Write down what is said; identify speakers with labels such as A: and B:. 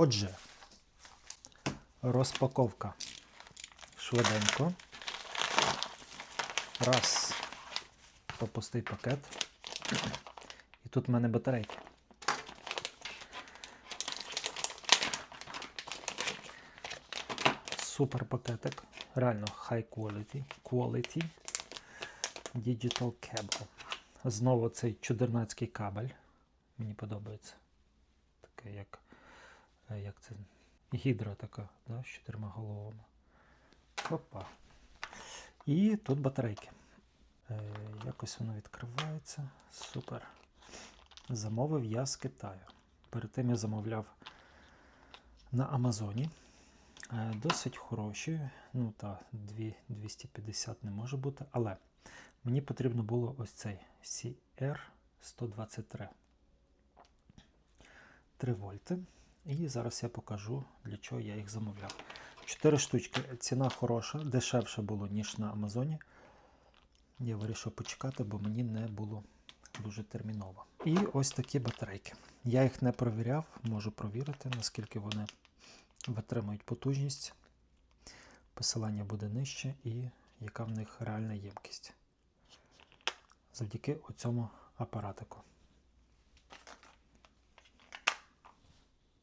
A: Отже, розпаковка швиденько. Раз. То пакет. І тут в мене батарейки. Супер пакетик. Реально high quality. quality. Digital cable. Знову цей чудернацький кабель. Мені подобається. Таке як, як це? Гідра така, да, з чотирма головами. Опа. І тут батарейки. Е, якось воно відкривається. Супер. Замовив я з Китаю. Перед тим я замовляв на Амазоні. Е, Досить хороші. Ну та 2, 250 не може бути. Але мені потрібно було ось цей CR123. 3 вольти. І зараз я покажу, для чого я їх замовляв. 4 штучки. Ціна хороша, дешевше було, ніж на Амазоні. Я вирішив почекати, бо мені не було дуже терміново. І ось такі батарейки. Я їх не провіряв, можу провірити, наскільки вони витримують потужність. Посилання буде нижче і яка в них реальна ємкість. Завдяки оцьому апаратику.